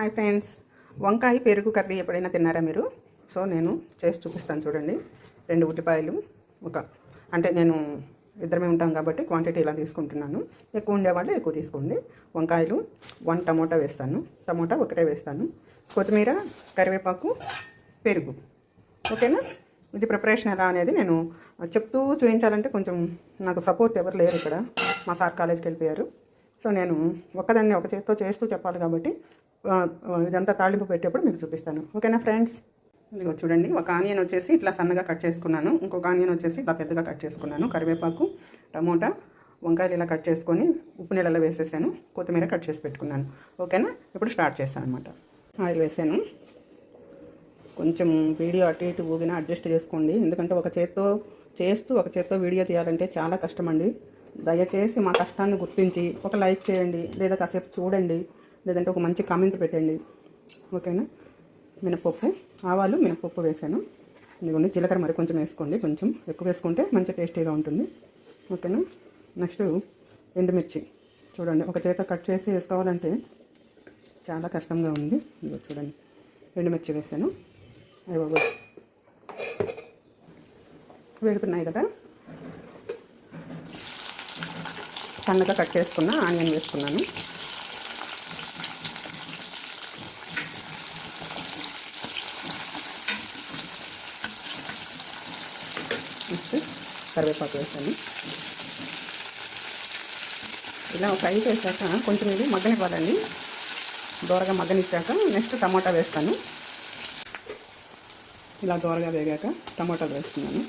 Hi friends. వంకాయ పెరుగు curry ఎప్పుడైనా తిన్నారా మీరు? సో నేను చేసి చూపిస్తాను చూడండి. రెండు ఉల్లిపాయలు ఒక అంటే నేను ఇద్దరమే ఉంటాం కాబట్టి క్వాంటిటీ ఇలా తీసుకుంటున్నాను. ఎక్కువ ఉండేవాళ్ళు ఎక్కువ తీసుకోండి. వంకాయలు వన్ టమోటా వేస్తాను. టమోటా ఒకటే వేస్తాను. కొత్తిమీర కరివేపాకు పెరుగు. ఓకేనా? ఇది ప్రిపరేషన్ ఎలా అనేది నేను చెప్తూ చూపించాలంటే కొంచెం నాకు సపోర్ట్ ఎవరు లేరు ఇక్కడ. మా సార్ కాలేజ్కి వెళ్ళిపోయారు. సో నేను ఒకదాన్ని ఒక చేతితో చేస్తూ చెప్పాలి కాబట్టి ఇదంతా తాళింపు పెట్టేప్పుడు మీకు చూపిస్తాను. ఓకేనా ఫ్రెండ్స్? ఇదిగో చూడండి ఒక ఆనియన్ వచ్చేసి ఇట్లా సన్నగా కట్ చేసుకున్నాను. ఇంకొక ఆనియన్ వచ్చేసి ఇట్లా పెద్దగా కట్ చేసుకున్నాను. కరివేపాకు టమోటా వంకాయలు ఇలా కట్ చేసుకొని ఉప్పు నీళ్ళలో వేసేసాను. కొత్తిమీర కట్ చేసి పెట్టుకున్నాను. ఓకేనా? ఇప్పుడు స్టార్ట్ చేస్తాను అనమాట ఆయిల్ వేసాను. కొంచెం వీడియో అటు ఇటు ఊగినా అడ్జస్ట్ చేసుకోండి. ఎందుకంటే ఒక చేత్తో చేస్తూ ఒక చేత్తో వీడియో తీయాలంటే చాలా కష్టం అండి దయచేసి మా కష్టాన్ని గుర్తించి ఒక లైక్ చేయండి లేదా కాసేపు చూడండి లేదంటే ఒక మంచి కామెంట్ పెట్టండి. ఓకేనా? మినపప్పు ఆవాలు మినపప్పు వేసాను. ఇదిగోండి జీలకర్ర మరి కొంచెం వేసుకోండి. కొంచెం ఎక్కువ వేసుకుంటే మంచి టేస్టీగా ఉంటుంది. ఓకేనా? నెక్స్ట్ ఎండుమిర్చి. చూడండి ఒక చేత కట్ చేసి వేసుకోవాలంటే చాలా కష్టంగా ఉంది. ఇదిగో చూడండి ఎండుమిర్చి వేసాను. అయ్య వేడుకున్నాయి కదా? సన్నగా కట్ చేసుకున్న ఆనియన్ వేసుకున్నాను. నెక్స్ట్ కరివేపాకు వేసాను. ఇలా ఫ్రై చేశాక కొంచెం ఇది మగ్గనివ్వాలండి. దూరగా మగ్గనిచ్చాక నెక్స్ట్ టమాటా వేస్తాను. ఇలా దూరగా వేగాక టమాటాలు వేస్తున్నాను.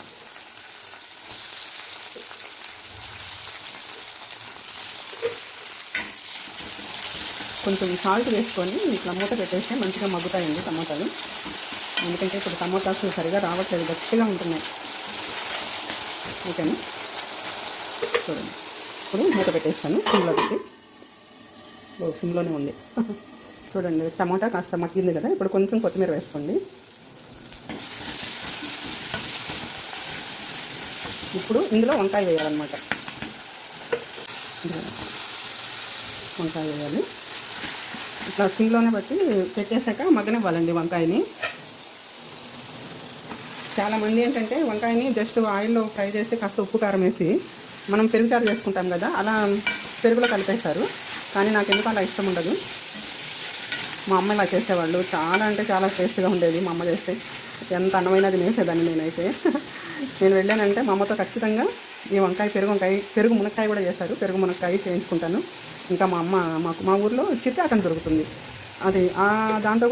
కొంచెం సాల్ట్ వేసుకొని ఇట్లా మూత పెట్టేస్తే మంచిగా మగ్గుతాయండి టమోటాలు. ఎందుకంటే ఇప్పుడు టమోటాలు సరిగా రావట్లేదు గట్టిగా ఉంటున్నాయి. ఓకేనా? చూడండి. ఇప్పుడు మూత పెట్టేస్తాను సిమ్లో పెట్టి. ఓ సిమ్లోనే ఉంది. చూడండి టమాటా కాస్త మగ్గింది కదా ఇప్పుడు కొంచెం కొత్తిమీర వేసుకోండి. ఇప్పుడు ఇందులో వంకాయ వేయాలన్నమాట. వంకాయ వేయాలి. ఇట్లా సిమ్లోనే పెట్టి పెట్టేశాక మగ్గనివ్వాలండి వంకాయని. చాలామంది ఏంటంటే వంకాయని జస్ట్ ఆయిల్లో ఫ్రై చేసి కాస్త ఉప్పు కారం వేసి మనం పెరుగు చారు చేసుకుంటాం కదా అలా పెరుగులో కలిపేస్తారు. కానీ నాకు ఎందుకు అలా ఇష్టం ఉండదు. మా అమ్మ ఇలా చేసేవాళ్ళు. చాలా అంటే చాలా టేస్ట్గా ఉండేది మా అమ్మ చేస్తే. ఎంత అన్నమైనది నేసేదాన్ని నేనైతే. నేను వెళ్ళానంటే మా అమ్మతో ఖచ్చితంగా ఈ వంకాయ పెరుగు వంకాయ పెరుగు మునక్కాయ కూడా చేస్తారు. పెరుగు మునక్కాయ చేయించుకుంటాను. ఇంకా మా అమ్మ మాకు మా ఊర్లో చిట్టాకని దొరుకుతుంది. అది ఆ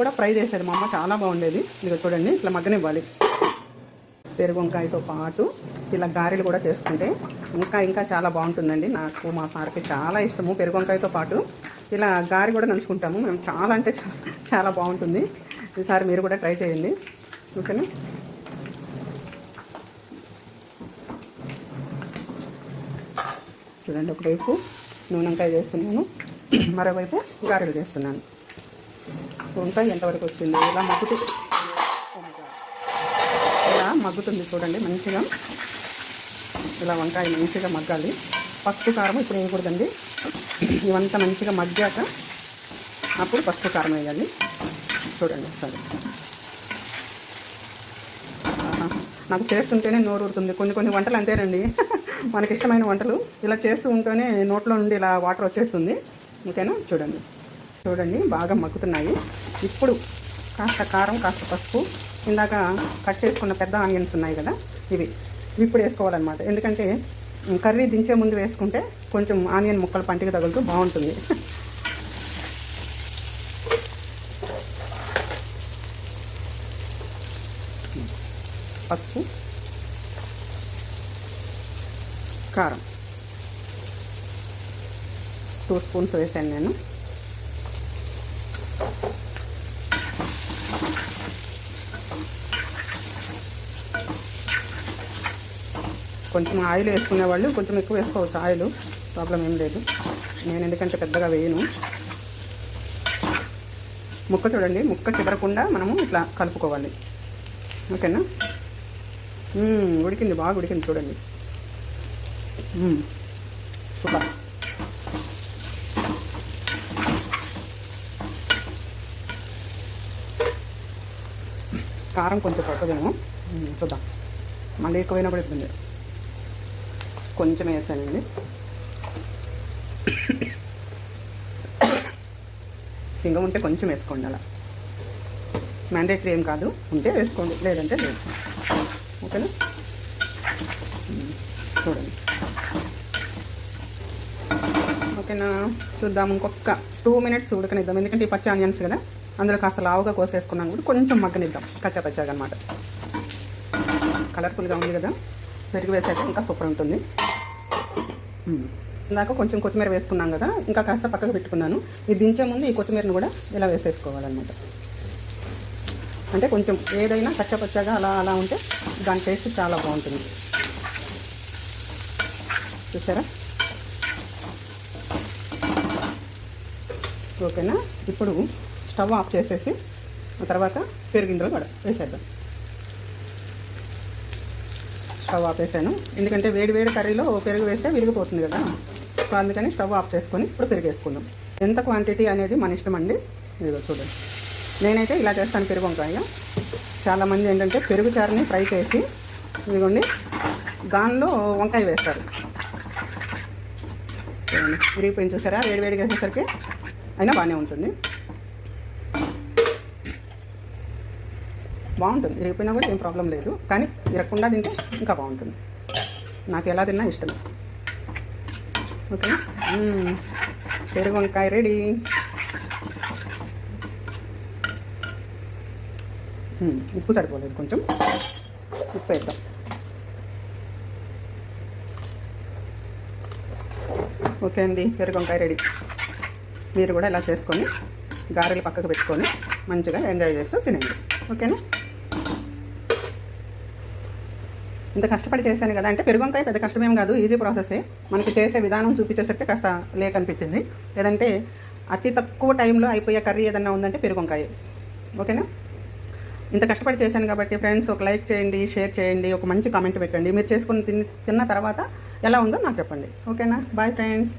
కూడా ఫ్రై చేసేది మా అమ్మ చాలా బాగుండేది. ఇదిగో చూడండి ఇట్లా మగ్గనివ్వాలి. పెరుగు వంకాయతో పాటు ఇలా గారెలు కూడా చేసుకుంటే ఇంకా ఇంకా చాలా బాగుంటుందండి. నాకు మా సార్కి చాలా ఇష్టము. పెరుగు వంకాయతో పాటు ఇలా గారి కూడా నంచుకుంటాము. మేము చాలా అంటే చాలా చాలా బాగుంటుంది. ఈసారి మీరు కూడా ట్రై చేయండి. ఓకేనా? చూడండి ఒకవైపు. నూనెంకాయ చేస్తున్నాను. మరోవైపు గారెలు చేస్తున్నాను. వంకాయ ఎంతవరకు వచ్చింది ఇలా మగ్గుతూ ఇలా మగ్గుతుంది చూడండి మంచిగా. ఇలా వంకాయ మంచిగా మగ్గాలి. పసుపు కారం ఇప్పుడు వేయకూడదండి. ఇవంతా మంచిగా మగ్గాక అప్పుడు పసుపు కారం వేయాలి. చూడండి ఒకసారి. నాకు చేస్తుంటేనే నోరు ఊరుతుంది కొన్ని కొన్ని వంటలు అంతేనండి. మనకి ఇష్టమైన వంటలు ఇలా చేస్తూ ఉంటేనే నోట్లో నుండి ఇలా వాటర్ వచ్చేస్తుంది. ఓకేనా? చూడండి. చూడండి బాగా మగ్గుతున్నాయి. ఇప్పుడు కాస్త కారం కాస్త పసుపు ఇందాక కట్ చేసుకున్న పెద్ద ఆనియన్స్ ఉన్నాయి కదా ఇవి. ఇవి ఇప్పుడు వేసుకోవాలన్నమాట. ఎందుకంటే కర్రీ దించే ముందు వేసుకుంటే కొంచెం ఆనియన్ ముక్కలు పంటికి తగులుతూ బాగుంటుంది. పసుపు కారం టూ స్పూన్స్ వేసాను నేను. కొంచెం ఆయిల్ వేసుకునే వాళ్ళు కొంచెం ఎక్కువ వేసుకోవచ్చు. ఆయిల్ ప్రాబ్లం ఏం లేదు. నేను ఎందుకంటే పెద్దగా వేయను. ముక్క చూడండి. ముక్క చెదరకుండా మనము ఇట్లా కలుపుకోవాలి. ఓకేనా? ఉడికింది. బాగా ఉడికింది చూడండి. సూపర్. కారం కొంచెం పడుతుందేమో చూద్దాం. మళ్ళీ ఎక్కువైనా కూడా ఇబ్బంది కొంచెం వేసానండి ఇంకా ఉంటే కొంచెం వేసుకోండి అలా. మ్యాండేటరీ ఏం కాదు. ఉంటే వేసుకోండి. లేదంటే లేదు. ఓకేనా? చూడండి. ఓకేనా? చూద్దాం ఇంకొక టూ మినిట్స్ ఉడకనిద్దాం. ఎందుకంటే ఈ పచ్చి ఆనియన్స్ కదా అందులో కాస్త లావుగా కోసేసుకున్నాం కూడా కొంచెం మగ్గనిద్దాం. కచ్చా పచ్చాగా అనమాట కలర్ఫుల్గా ఉంది కదా. పెరుగు వేసాక ఇంకా సూపర్ ఉంటుంది. ఇందాక కొంచెం కొత్తిమీర వేసుకున్నాం కదా ఇంకా కాస్త పక్కకు పెట్టుకున్నాను. ఇది దించే ముందు ఈ కొత్తిమీరను కూడా ఇలా వేసేసుకోవాలన్నమాట. అంటే కొంచెం ఏదైనా కచ్చపచ్చగా అలా అలా ఉంటే దాని టేస్ట్ చాలా బాగుంటుంది. చూసారా? ఓకేనా? ఇప్పుడు స్టవ్ ఆఫ్ చేసేసి ఆ తర్వాత పెరుగు ఇందులో కూడా వేసేద్దాం. స్టవ్ ఆఫ్ వేసాను ఎందుకంటే వేడి వేడి కర్రీలో పెరుగు వేస్తే విరిగిపోతుంది కదా. సో అందుకని స్టవ్ ఆఫ్ చేసుకొని ఇప్పుడు పెరుగు వేసుకుందాం ఎంత క్వాంటిటీ అనేది మన ఇష్టం అండి? ఇదిగో చూడండి. నేనైతే ఇలా చేస్తాను పెరుగు వంకాయ. చాలామంది ఏంటంటే పెరుగు చారుని ఫ్రై చేసి ఇదిగోండి దానిలో వంకాయ వేస్తారు. చూడండి విరిగిపోయింది చూసారా? వేడి వేడిగా వేసేసరికి అయినా బాగానే ఉంటుంది. బాగుంటుంది. విరిగిపోయినా కూడా ఏం ప్రాబ్లం లేదు. కానీ విరగకుండా తింటే ఇంకా బాగుంటుంది. నాకు ఎలా తిన్నా ఇష్టం ఓకే పెరుగు వంకాయ రెడీ. ఉప్పు సరిపోలేదు కొంచెం. ఉప్పు వేద్దాం. ఓకే అండి పెరుగొంకాయ రెడీ. మీరు కూడా ఇలా చేసుకొని గారెలు పక్కకు పెట్టుకొని మంచిగా ఎంజాయ్ చేస్తూ తినండి. ఓకేనా? ఇంత కష్టపడి చేశాను కదా అంటే పెరుగొంకాయ పెద్ద కష్టమేం కాదు ఈజీ ప్రాసెసే మనకి చేసే విధానం చూపించేసరికి కాస్త లేట్ అనిపించింది. లేదంటే అతి తక్కువ టైంలో అయిపోయే కర్రీ ఏదన్నా ఉందంటే పెరుగొంకాయ ఓకేనా? ఇంత కష్టపడి చేశాను కాబట్టి ఫ్రెండ్స్ ఒక లైక్ చేయండి షేర్ చేయండి ఒక మంచి కామెంట్ పెట్టండి. మీరు చేసుకుని తిన్న తర్వాత ఎలా ఉందో నాకు చెప్పండి. ఓకేనా? Bye friends